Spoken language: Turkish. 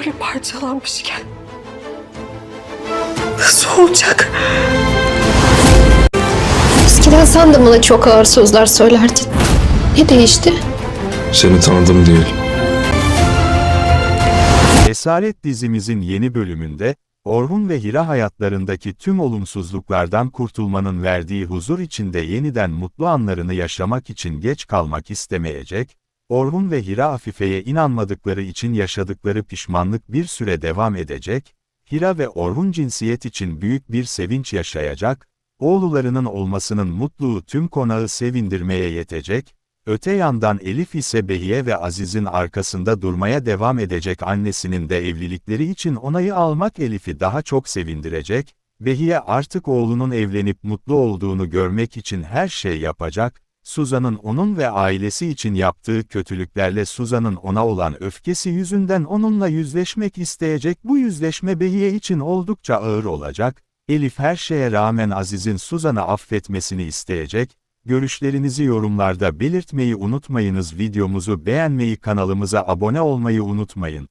böyle parçalanmışken nasıl olacak? Eskiden sen de bana çok ağır sözler söylerdin. Ne değişti? Seni tanıdım değil. Esaret dizimizin yeni bölümünde, Orhun ve Hira hayatlarındaki tüm olumsuzluklardan kurtulmanın verdiği huzur içinde yeniden mutlu anlarını yaşamak için geç kalmak istemeyecek, Orhun ve Hira Afife'ye inanmadıkları için yaşadıkları pişmanlık bir süre devam edecek, Hira ve Orhun cinsiyet için büyük bir sevinç yaşayacak, oğullarının olmasının mutluluğu tüm konağı sevindirmeye yetecek, Öte yandan Elif ise Behiye ve Aziz'in arkasında durmaya devam edecek annesinin de evlilikleri için onayı almak Elif'i daha çok sevindirecek, Behiye artık oğlunun evlenip mutlu olduğunu görmek için her şey yapacak, Suzan'ın onun ve ailesi için yaptığı kötülüklerle Suzan'ın ona olan öfkesi yüzünden onunla yüzleşmek isteyecek bu yüzleşme Behiye için oldukça ağır olacak, Elif her şeye rağmen Aziz'in Suzan'ı affetmesini isteyecek, Görüşlerinizi yorumlarda belirtmeyi unutmayınız. Videomuzu beğenmeyi kanalımıza abone olmayı unutmayın.